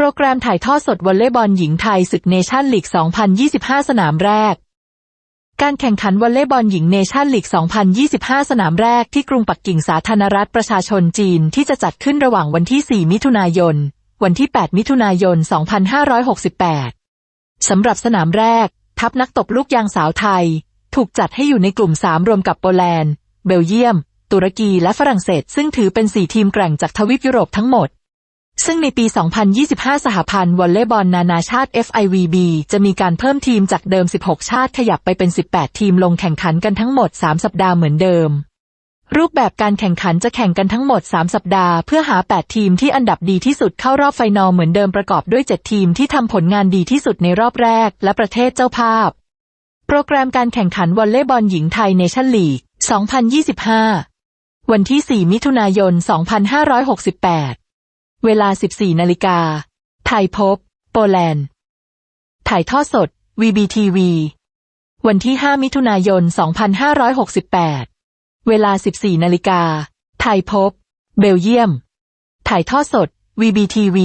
โปรแกรมถ่ายทอดสดวอลเลย์บอลหญิงไทยศึกเนชั่นลีก 2025 สนามแรก การแข่งขันวอลเลย์บอลหญิงเนชั่นลีก 2025 สนามแรกที่กรุงปักกิ่งสาธารณรัฐประชาชนจีนที่จะจัดขึ้นระหว่างวันที่ 4 มิถุนายน วันที่ 8 มิถุนายน 2568 สำหรับสนามแรก ทัพนักตบลูกยางสาวไทย ถูกจัดให้อยู่ในกลุ่ม 3 รวมกับโปแลนด์ เบลเยียม ตุรกีและฝรั่งเศส ซึ่งถือเป็น 4 ทีมแกร่งจากทวีปยุโรปทั้งหมด ซึ่งในปี 2025 สหพันธ์วอลเลย์บอลนานาชาติ FIVB จะมีการเพิ่มทีมจากเดิม 16 ชาติขยับไปเป็น 18 ทีมลงแข่งขันกันทั้งหมด 3 สัปดาห์เหมือนเดิม รูปแบบการแข่งขันจะแข่งกันทั้งหมด 3 สัปดาห์เพื่อหา 8 ทีมที่อันดับดีที่สุดเข้ารอบไฟนอลเหมือนเดิมประกอบด้วย 7 ทีมที่ทำผลงานดีที่สุดในรอบแรก และประเทศเจ้าภาพ โปรแกรมการแข่งขันวอลเลย์บอลหญิงไทยเนชั่นลีก 2025 วันที่ 4 มิถุนายน 2568 เวลา 14 นาฬิกา ไทยพบ โปแลนด์ ถ่ายทอดสด VBTV วันที่ 5 มิถุนายน 2568 เวลา 14 นาฬิกา ไทยพบ เบลเยียม ถ่ายทอดสด VBTV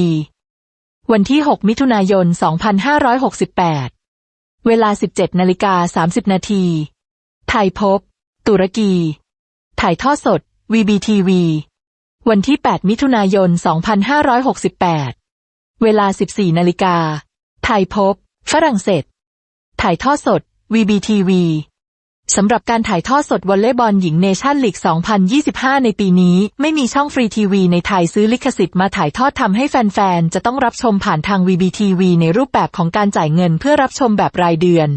วันที่ 6 มิถุนายน 2568 เวลา 17 นาฬิกา 30 นาที ไทยพบ ตุรกี ถ่ายทอดสด VBTV วันที่ 8 มิถุนายน 2568 เวลา 14 นาฬิกา ไทยพบ ฝรั่งเศส ถ่ายทอดสด VBTV สำหรับการถ่ายทอดสดวอลเลย์บอลหญิงเนชั่นลีก 2025 ในปีนี้ ไม่มีช่องฟรีทีวีในไทยซื้อลิขสิทธิ์มาถ่ายทอดทำให้แฟน ๆ จะต้องรับชมผ่านทาง VBTV ในรูปแบบของการจ่ายเงินเพื่อรับชมแบบรายเดือน